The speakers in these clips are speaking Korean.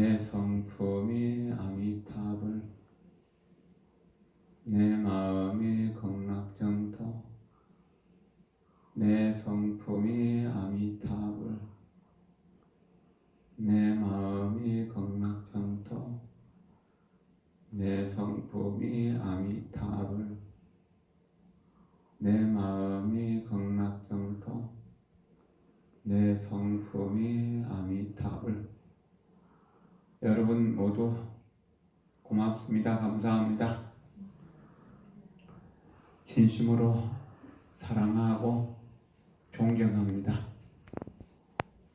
내 성품이 아미타불 내 마음이 극락정토 내 성품이 아미타불 내 마음이 극락정토 내 성품이 아미타불 내 마음이 극락정토 내 성품이 아미타불 여러분 모두 고맙습니다. 감사합니다. 진심으로 사랑하고 존경합니다.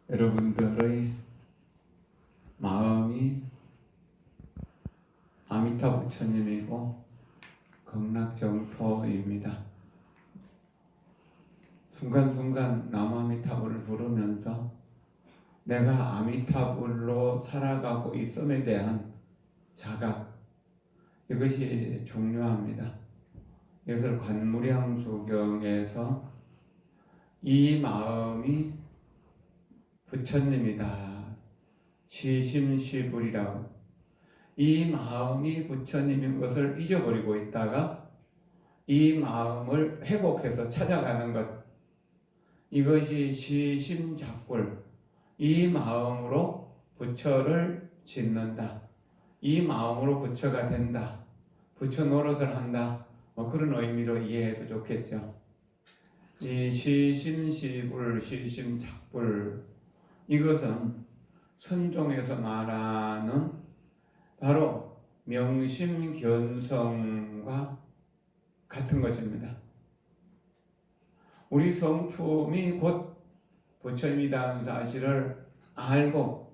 여러분들의 마음이 아미타 부처님이고 극락정토입니다. 순간순간 남아미타불을 부르면서 내가 아미타불로 살아가고 있음에 대한 자각 이것이 중요합니다. 이것을 관무량수경에서 이 마음이 부처님이다. 시심시불이라고 이 마음이 부처님인 것을 잊어버리고 있다가 이 마음을 회복해서 찾아가는 것 이것이 시심작불 이 마음으로 부처를 짓는다. 이 마음으로 부처가 된다. 부처 노릇을 한다. 뭐 그런 의미로 이해해도 좋겠죠. 이 시심시불, 시심작불 이것은 선종에서 말하는 바로 명심견성과 같은 것입니다. 우리 성품이 곧 부처님이라는 사실을 알고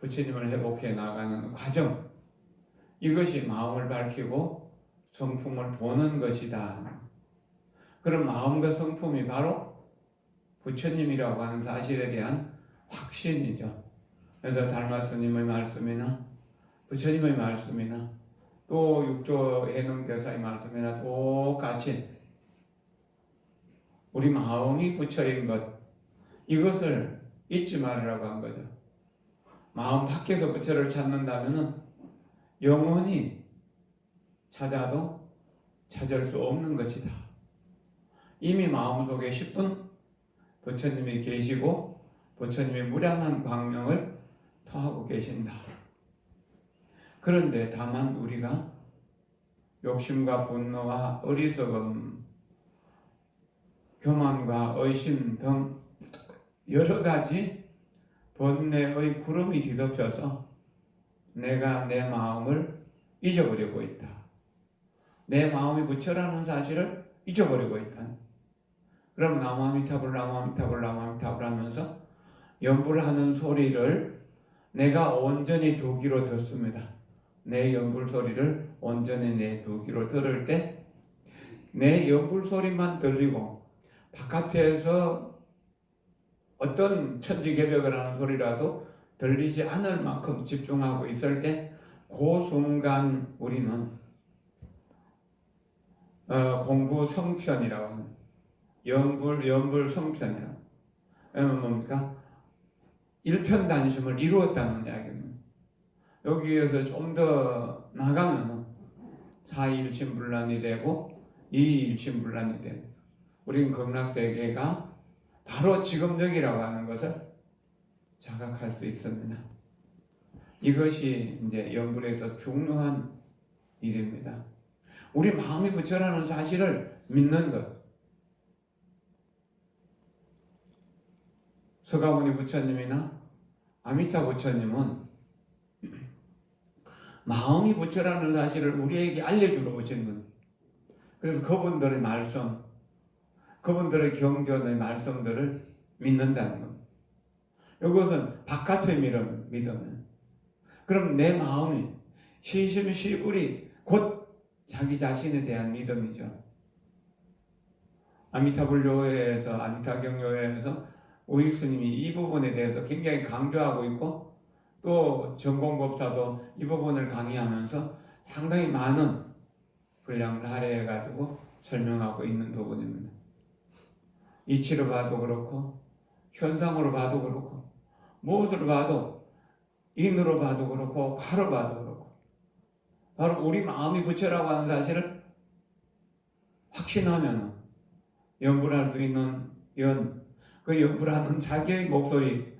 부처님을 회복해 나가는 과정 이것이 마음을 밝히고 성품을 보는 것이다. 그런 마음과 성품이 바로 부처님이라고 하는 사실에 대한 확신이죠. 그래서 달마스님의 말씀이나 부처님의 말씀이나 또 육조 해능대사의 말씀이나 똑같이 우리 마음이 부처인 것 이것을 잊지 말으라고 한 거죠. 마음 밖에서 부처를 찾는다면은 영원히 찾아도 찾을 수 없는 것이다. 이미 마음속에 10분 부처님이 계시고 부처님의 무량한 광명을 토하고 계신다. 그런데 다만 우리가 욕심과 분노와 어리석음, 교만과 의심 등 여러 가지 번뇌의 구름이 뒤덮여서 내가 내 마음을 잊어버리고 있다. 내 마음이 부처라는 사실을 잊어버리고 있다. 그럼 나마미타불 나마미타불 나마미타불 하면서 연불하는 소리를 내가 온전히 두 귀로 듣습니다. 내 연불 소리를 온전히 내 두 귀로 들을 때 내 연불 소리만 들리고 바깥에서 어떤 천지개벽을 하는 소리라도 들리지 않을 만큼 집중하고 있을 때 그 순간 우리는 어, 공부 성편이라고 하는 연불 연불 성편이라고 하면 뭡니까? 일편단심을 이루었다는 이야기입니다. 여기에서 좀 더 나가면 사일신불란이 되고 이일신불란이 되고 우리는 극락세계가 바로 지금 여기라고 하는 것을 자각할 수 있습니다. 이것이 이제 연불에서 중요한 일입니다. 우리 마음이 부처라는 사실을 믿는 것. 서가모니 부처님이나 아미타 부처님은 마음이 부처라는 사실을 우리에게 알려주러 오신 분. 그래서 그분들의 말씀, 그분들의 경전의 말씀들을 믿는다는 겁니다. 이것은 바깥의 믿음, 믿음은. 그럼 내 마음이 시심시불이 곧 자기 자신에 대한 믿음이죠. 아미타불요에서 아미타경요에서 오익 스님이 이 부분에 대해서 굉장히 강조하고 있고 또 전공법사도 이 부분을 강의하면서 상당히 많은 분량을 할애해 가지고 설명하고 있는 부분입니다. 이치로 봐도 그렇고 현상으로 봐도 그렇고 무엇으로 봐도 인으로 봐도 그렇고 과로 봐도 그렇고 바로 우리 마음이 부처라고 하는 사실을 확신하면 연불할 수 있는 연, 그 연불하는 자기의 목소리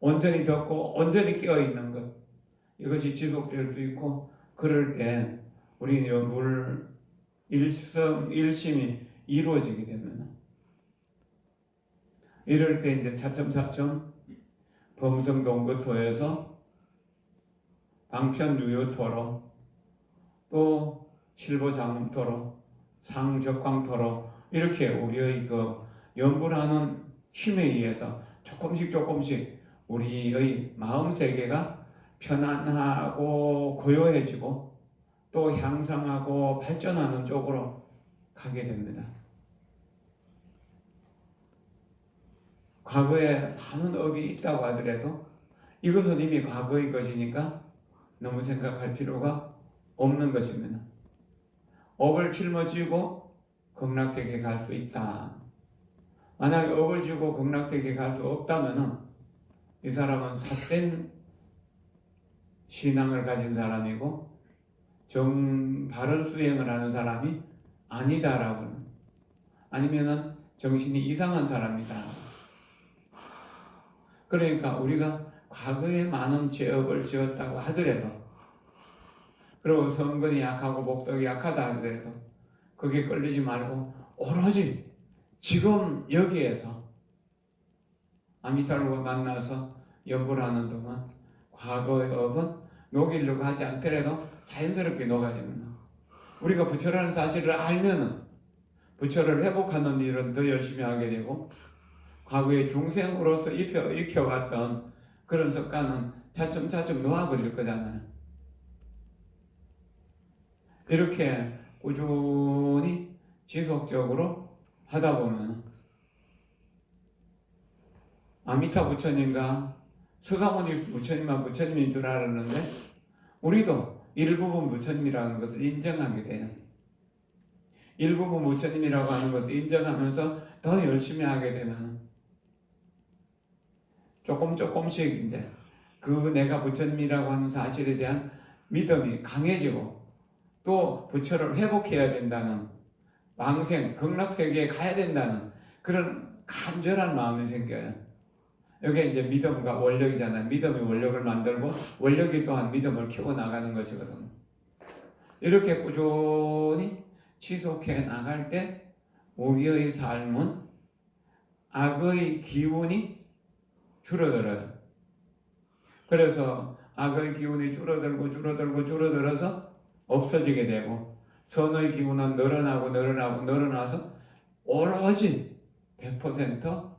온전히 듣고 온전히 깨어 있는 것. 이것이 지속될 수 있고 그럴 때 우리 연불 일성 일심이 이루어지게 되면 이럴 때 이제 차츰차츰 범성동거토에서 방편유효토로 또 실보장음토로 상적광토로 이렇게 우리의 그 연불하는 힘에 의해서 조금씩 조금씩 우리의 마음 세계가 편안하고 고요해지고 또 향상하고 발전하는 쪽으로 가게 됩니다. 과거에 많은 업이 있다고 하더라도 이것은 이미 과거의 것이니까 너무 생각할 필요가 없는 것입니다. 업을 짊어지고 극락세계에 갈수 있다. 만약에 업을 지고 극락세계에 갈수 없다면은 이 사람은 삿된 신앙을 가진 사람이고 정 바른 수행을 하는 사람이 아니다라고는 아니면은 정신이 이상한 사람이다. 그러니까 우리가 과거에 많은 죄업을 지었다고 하더라도 그리고 성근이 약하고 목덕이 약하다 하더라도 그게 끌리지 말고 오로지 지금 여기에서 아미타르와 만나서 연불하는 동안 과거의 업은 녹이려고 하지 않더라도 자연스럽게 녹아집니다. 우리가 부처라는 사실을 알면은 부처를 회복하는 일은 더 열심히 하게 되고 과거의 중생으로서 익혀, 익혀왔던 그런 습관은 차츰차츰 놓아버릴 거잖아요. 이렇게 꾸준히 지속적으로 하다 보면 아미타 부처님과 서가모니 부처님만 부처님인 줄 알았는데 우리도 일부분 부처님이라는 것을 인정하게 돼요. 일부분 부처님이라고 하는 것을 인정하면서 더 열심히 하게 되면 조금 조금씩 이제 그 내가 부처님이라고 하는 사실에 대한 믿음이 강해지고 또 부처를 회복해야 된다는 왕생 극락세계에 가야 된다는 그런 간절한 마음이 생겨요. 여기 이제 믿음과 원력이잖아요. 믿음이 원력을 만들고 원력이 또한 믿음을 키워 나가는 것이거든요. 이렇게 꾸준히 지속해 나갈 때 우리의 삶은 악의 기운이 줄어들어요. 그래서 악의 기운이 줄어들고 줄어들고 줄어들어서 없어지게 되고 선의 기운은 늘어나고 늘어나고 늘어나서 오로지 100%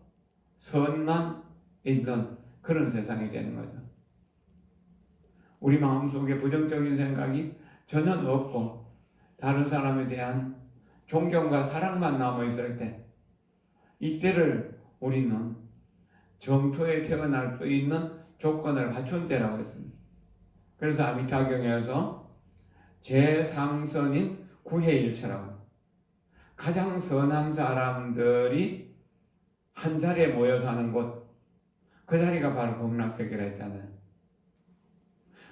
선만 있는 그런 세상이 되는 거죠. 우리 마음속에 부정적인 생각이 전혀 없고 다른 사람에 대한 존경과 사랑만 남아 있을 때 이때를 우리는 정토에 태어날 수 있는 조건을 갖춘 때라고 했습니다. 그래서 아미타경에서 제상선인 구해일처럼 가장 선한 사람들이 한 자리에 모여 사는 곳, 그 자리가 바로 극락세계라 했잖아요.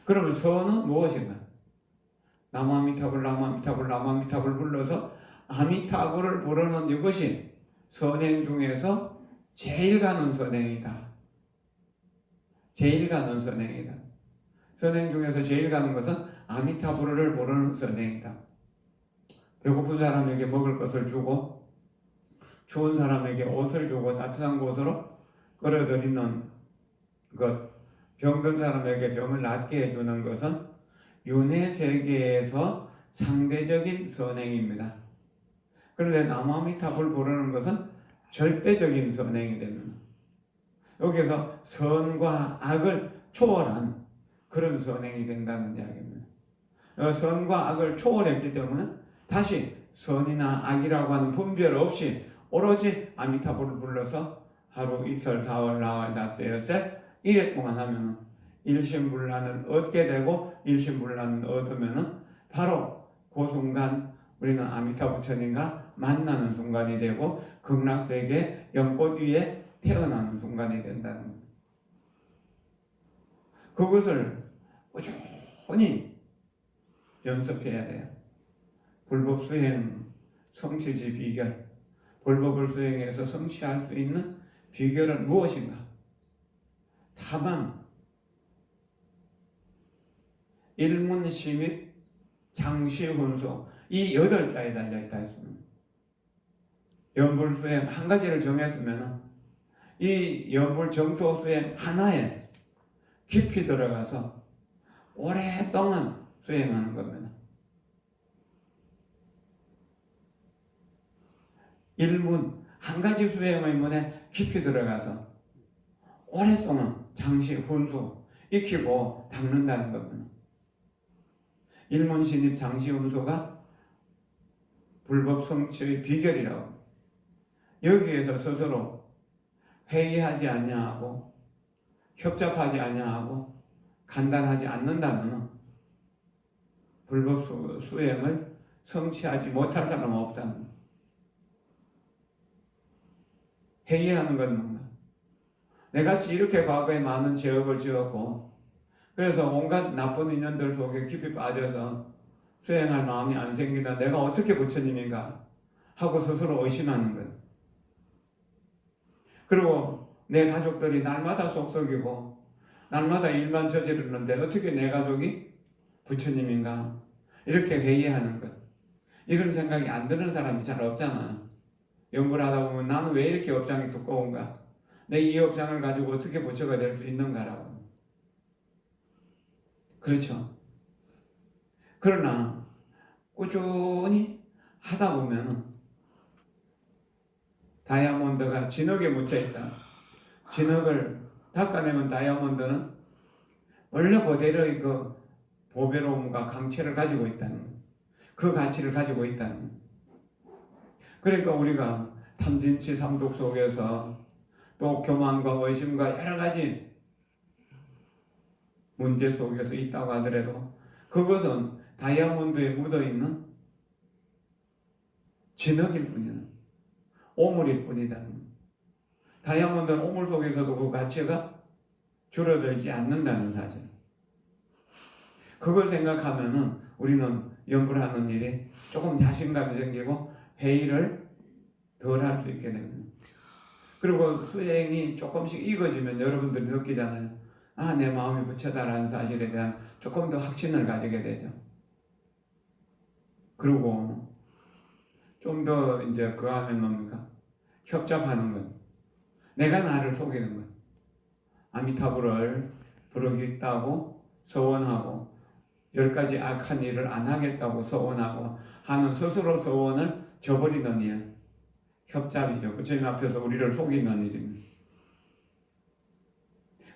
그러면 선은 무엇인가? 나무아미타불, 나무아미타불, 나무아미타불 불러서 아미타불을 부르는 이것이 선행 중에서 제일 가는 선행이다. 제일 가는 선행이다. 선행 중에서 제일 가는 것은 아미타불을 부르는 선행이다. 배고픈 사람에게 먹을 것을 주고 추운 사람에게 옷을 주고 따뜻한 곳으로 끌어들이는 것, 병든 사람에게 병을 낫게 해주는 것은 윤회 세계에서 상대적인 선행입니다. 그런데 나무아미탑을 부르는 것은 절대적인 선행이 됩니다. 여기서 선과 악을 초월한 그런 선행이 된다는 이야기입니다. 어, 선과 악을 초월했기 때문에 다시 선이나 악이라고 하는 분별 없이 오로지 아미타불을 불러서 하루 이틀 사흘 나흘 닷새 여섯 이래 동안 하면은 일심불란을 얻게 되고 일심불란을 얻으면은 바로 그 순간 우리는 아미타 부처님과 만나는 순간이 되고 극락세계 연꽃 위에 태어나는 순간이 된다는 겁니다. 그것을 꾸준히 연습해야 돼요. 불법 수행 성취지 비결. 불법을 수행해서 성취할 수 있는 비결은 무엇인가? 다만 일문심이 장시훈수 이 여덟 자에 달려 있다 했습니다. 연불 수행 한 가지를 정했으면 이 연불 정토 수행 하나에 깊이 들어가서 오랫동안 수행하는 겁니다. 일문 한 가지 수행의 문에 깊이 들어가서 오랫동안 장시 훈수 익히고 닦는다는 겁니다. 일문 신입 장시 훈수가 불법 성취의 비결이라고 여기에서 스스로 회의하지 아니하고 협잡하지 아니하고 간단하지 않는다면 불법 수, 수행을 성취하지 못할 사람은 없다는 거예요. 회의하는 건 뭔가? 내같이 이렇게 과거에 많은 죄업을 지었고 그래서 온갖 나쁜 인연들 속에 깊이 빠져서 수행할 마음이 안 생기다 내가 어떻게 부처님인가 하고 스스로 의심하는 거예요. 그리고 내 가족들이 날마다 속썩이고 날마다 일만 저지르는데 어떻게 내 가족이 부처님인가 이렇게 회의하는 것 이런 생각이 안 드는 사람이 잘 없잖아요. 연구를 하다 보면 나는 왜 이렇게 업장이 두꺼운가? 내 이 업장을 가지고 어떻게 부처가 될 수 있는가라고. 그렇죠. 그러나 꾸준히 하다 보면은 다이아몬드가 진흙에 묻혀 있다. 진흙을 닦아내면 다이아몬드는 원래 그대로의 그 보배로움과 강체를 가지고 있다는 거. 그 가치를 가지고 있다는 거. 그러니까 우리가 탐진치 삼독 속에서 또 교만과 의심과 여러 가지 문제 속에서 있다고 하더라도 그것은 다이아몬드에 묻어 있는 진흙일 뿐이다. 오물일 뿐이다. 다이아몬드는 오물 속에서도 그 가치가 줄어들지 않는다는 사실. 그걸 생각하면은 우리는 연구를 하는 일이 조금 자신감이 생기고 회의를 덜 할 수 있게 됩니다. 그리고 수행이 조금씩 익어지면 여러분들이 느끼잖아요. 아, 내 마음이 부처다라는 사실에 대한 조금 더 확신을 가지게 되죠. 그리고 좀 더 이제 그 하면 뭡니까? 협잡하는 것. 내가 나를 속이는 것. 아미타불을 부르겠다고 서원하고 열 가지 악한 일을 안 하겠다고 서원하고 하는 스스로 서원을 저버리는 일. 협잡이죠. 부처님 앞에서 우리를 속이는 일입니다.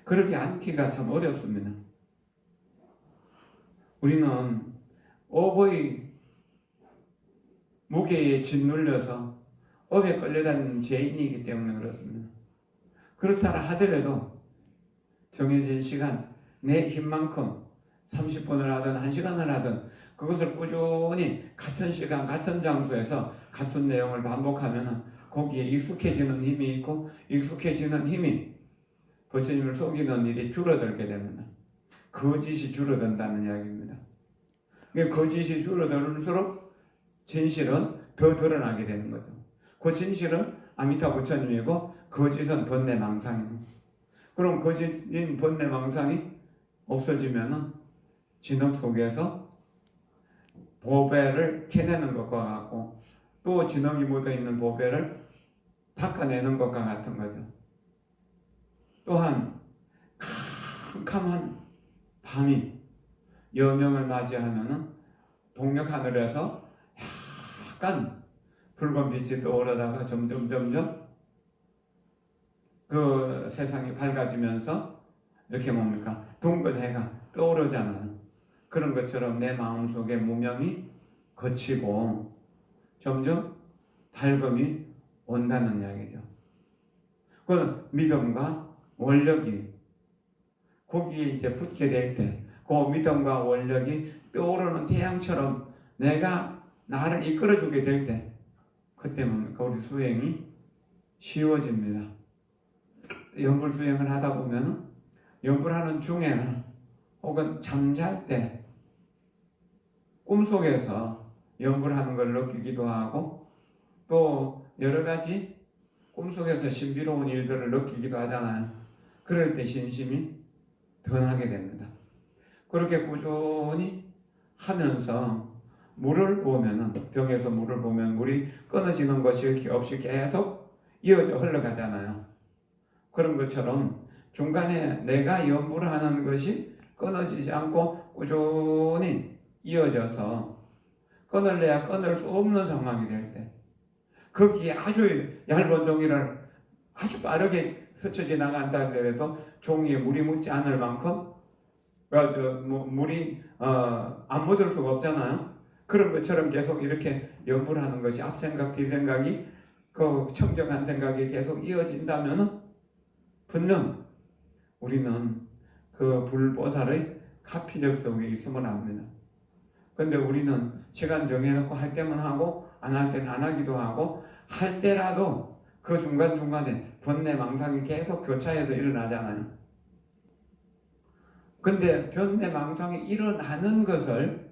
그렇게 않기가 참 어렵습니다. 우리는 업의 무게에 짓눌려서 업에 끌려다니는 죄인이기 때문에 그렇습니다. 그렇다 하더라도 정해진 시간, 내 힘만큼 30분을 하든 1시간을 하든 그것을 꾸준히 같은 시간, 같은 장소에서 같은 내용을 반복하면 거기에 익숙해지는 힘이 있고 익숙해지는 힘이 부처님을 속이는 일이 줄어들게 됩니다. 거짓이 줄어든다는 이야기입니다. 그 거짓이 줄어들수록 진실은 더 드러나게 되는 거죠. 그 진실은 아미타 부처님이고 거짓은 번뇌망상입니다. 그럼 거짓인 번뇌망상이 없어지면은 진흙 속에서 보배를 캐내는 것과 같고 또 진흙이 묻어 있는 보배를 닦아내는 것과 같은 거죠. 또한 캄캄한 밤이 여명을 맞이하면은 동력 하늘에서 약간 붉은 빛이 떠오르다가 점점 점점 그 세상이 밝아지면서 이렇게 뭡니까 둥근 해가 떠오르잖아요. 그런 것처럼 내 마음속에 무명이 거치고 점점 밝음이 온다는 이야기죠. 그 믿음과 원력이 거기에 이제 붙게 될 때, 그 믿음과 원력이 떠오르는 태양처럼 내가 나를 이끌어주게 될 때, 그때 뭡니까? 우리 수행이 쉬워집니다. 연불 수행을 하다 보면은 연구를 하는 중에는 혹은 잠잘 때 꿈속에서 연구를 하는 걸 느끼기도 하고 또 여러 가지 꿈속에서 신비로운 일들을 느끼기도 하잖아요. 그럴 때 신심이 더 나게 됩니다. 그렇게 꾸준히 하면서 물을 보면은 병에서 물을 보면 물이 끊어지는 것이 없이 계속 이어져 흘러가잖아요. 그런 것처럼 중간에 내가 연구를 하는 것이 끊어지지 않고 꾸준히 이어져서 끊을래야 끊을 수 없는 상황이 될 때, 거기에 아주 얇은 종이를 아주 빠르게 스쳐 지나간다 하더라도 종이에 물이 묻지 않을 만큼 어, 저, 뭐, 물이 어, 안 묻을 수가 없잖아요. 그런 것처럼 계속 이렇게 연구를 하는 것이 앞 생각, 뒤 생각이 그 청정한 생각이 계속 이어진다면은 분명 우리는 그 불보살의 카피력 속에 있음을 압니다. 근데 우리는 시간 정해놓고 할 때만 하고 안 할 때는 안 하기도 하고 할 때라도 그 중간중간에 번뇌 망상이 계속 교차해서 일어나잖아요. 근데 번뇌 망상이 일어나는 것을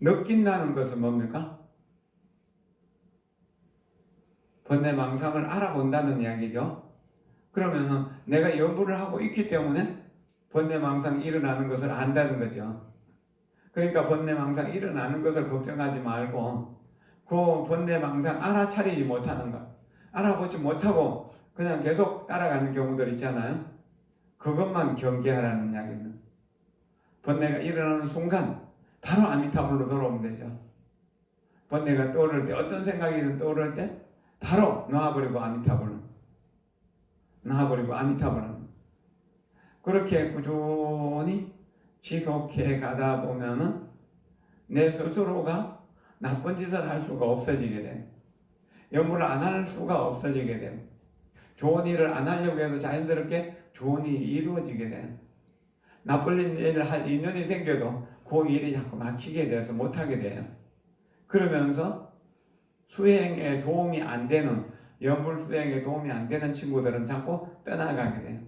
느낀다는 것은 뭡니까? 번뇌 망상을 알아본다는 이야기죠. 그러면은 내가 연구를 하고 있기 때문에 번뇌 망상이 일어나는 것을 안다는 거죠. 그러니까 번뇌 망상 일어나는 것을 걱정하지 말고 그 번뇌 망상 알아차리지 못하는 것, 알아보지 못하고 그냥 계속 따라가는 경우들 있잖아요. 그것만 경계하라는 이야기입니다. 번뇌가 일어나는 순간 바로 아미타불로 돌아오면 되죠. 번뇌가 떠오를 때 어떤 생각이든 떠오를 때 바로 놔버리고 아미타불로 놔버리고 아미타불로 그렇게 꾸준히 지속해 가다 보면은 내 스스로가 나쁜 짓을 할 수가 없어지게 돼. 연구를 안 할 수가 없어지게 돼. 좋은 일을 안 하려고 해도 자연스럽게 좋은 일이 이루어지게 돼. 나쁜 일을 할 인연이 생겨도 그 일이 자꾸 막히게 돼서 못하게 돼요. 그러면서 수행에 도움이 안 되는, 연불 수행에 도움이 안 되는 친구들은 자꾸 떠나가게 돼요.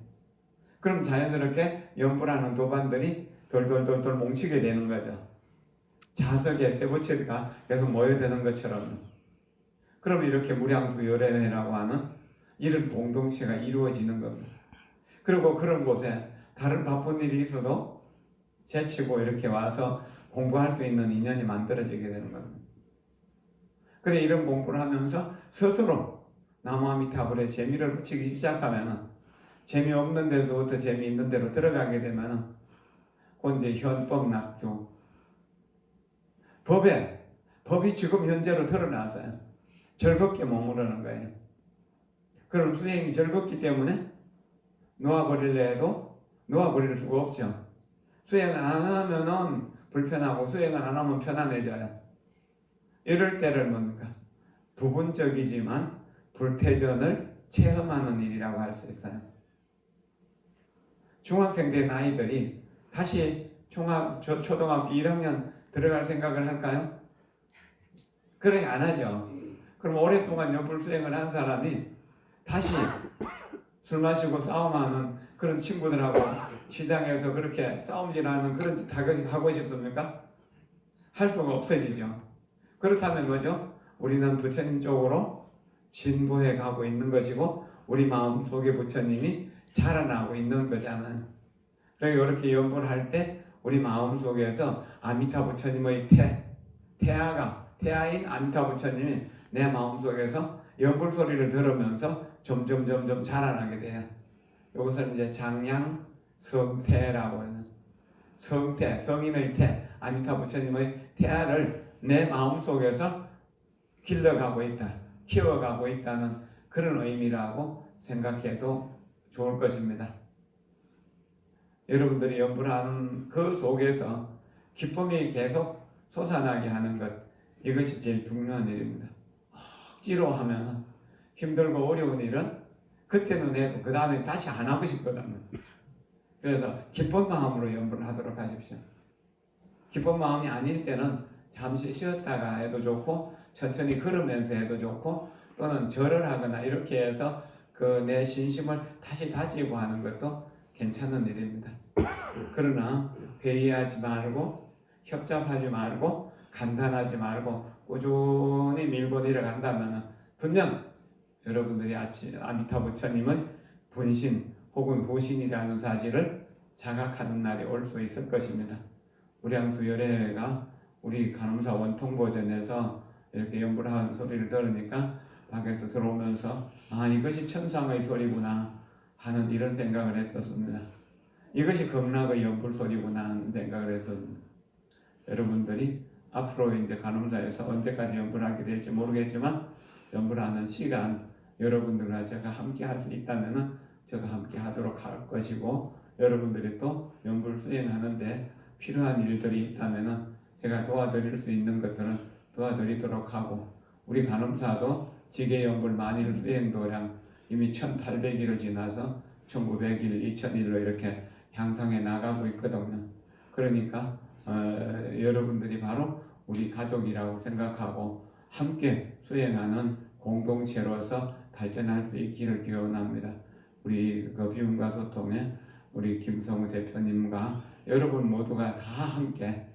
그럼 자연스럽게 연불하는 도반들이 돌돌돌돌 뭉치게 되는 거죠. 자석에 세부치가 계속 모여드는 것처럼. 그럼 이렇게 무량수 열애회라고 하는 이런 공동체가 이루어지는 겁니다. 그리고 그런 곳에 다른 바쁜 일이 있어도 제치고 이렇게 와서 공부할 수 있는 인연이 만들어지게 되는 겁니다. 그래 이런 공부를 하면서 스스로 나무아미타불에 재미를 붙이기 시작하면 재미없는 데서부터 재미있는 데로 들어가게 되면 이제 현법 낙조 법에 법이 지금 현재로 드러나서요. 즐겁게 머무르는 거예요. 그럼 수행이 즐겁기 때문에 놓아버릴래 해도 놓아버릴 수가 없죠. 수행을 안 하면은 불편하고 수행을 안 하면 편안해져요. 이럴 때를 뭡니까? 부분적이지만 불태전을 체험하는 일이라고 할 수 있어요. 중학생 된 아이들이 다시 중학, 초, 초등학교 1학년 들어갈 생각을 할까요? 그래 안 하죠. 그럼 오랫동안 연불 수행을 한 사람이 다시 술 마시고 싸움하는 그런 친구들하고 시장에서 그렇게 싸움질하는 그런 짓 하고 싶습니까? 할 수가 없어지죠. 그렇다면 뭐죠? 우리는 부처님 쪽으로 진보해 가고 있는 것이고 우리 마음 속에 부처님이 자라나고 있는 거잖아요. 그러니까 이렇게 연구를 할 때 우리 마음 속에서 아미타 부처님의 태, 태아가 태아인 아미타 부처님이 내 마음 속에서 연불 소리를 들으면서 점점 점점 자라나게 돼요. 이것을 이제 장량 성태라고 하는 성태, 성인의 태, 아미타 부처님의 태아를 내 마음 속에서 길러가고 있다, 키워가고 있다는 그런 의미라고 생각해도 좋을 것입니다. 여러분들이 연불하는 그 속에서 기쁨이 계속 솟아나게 하는 것 이것이 제일 중요한 일입니다. 억지로 하면 힘들고 어려운 일은 그때는 해도 그 다음에 다시 안 하고 싶거든요. 그래서 기쁜 마음으로 연불을 하도록 하십시오. 기쁜 마음이 아닐 때는 잠시 쉬었다가 해도 좋고 천천히 걸으면서 해도 좋고 또는 절을 하거나 이렇게 해서 그 내 신심을 다시 다지고 하는 것도 괜찮은 일입니다. 그러나 회의하지 말고 협잡하지 말고 간단하지 말고 꾸준히 밀고 내려간다면 분명 여러분들이 아미타 부처님의 분신 혹은 후신이라는 사실을 자각하는 날이 올 수 있을 것입니다. 우량수 열애가 우리 간음사 원통 버전에서 이렇게 연불 하는 소리를 들으니까 밖에서 들어오면서 아 이것이 천상의 소리구나 하는 이런 생각을 했었습니다. 이것이 극락의 연불 소리구나 하는 생각을 했었습니다. 여러분들이 앞으로 이제 간음사에서 언제까지 연불하게 될지 모르겠지만 연불하는 시간 여러분들과 제가 함께 할 수 있다면은 제가 함께 하도록 할 것이고 여러분들이 또 연불 수행하는데 필요한 일들이 있다면은 제가 도와드릴 수 있는 것들은 도와드리도록 하고 우리 간음사도 지계 연불 만일 수행 도량 이미 1800일을 지나서 1900일, 2000일로 이렇게 향상해 나가고 있거든요. 그러니까 어, 여러분들이 바로 우리 가족이라고 생각하고 함께 수행하는 공동체로서 발전할 수 있기를 기원합니다. 우리 그 비움과 소통에 우리 김성우 대표님과 여러분 모두가 다 함께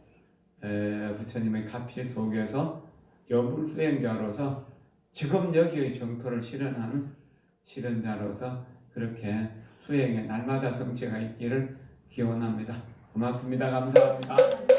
에, 부처님의 가피 속에서 연불 수행자로서 지금 여기의 정토를 실현하는 실현자로서 그렇게 수행에 날마다 성취가 있기를 기원합니다. 고맙습니다. 감사합니다.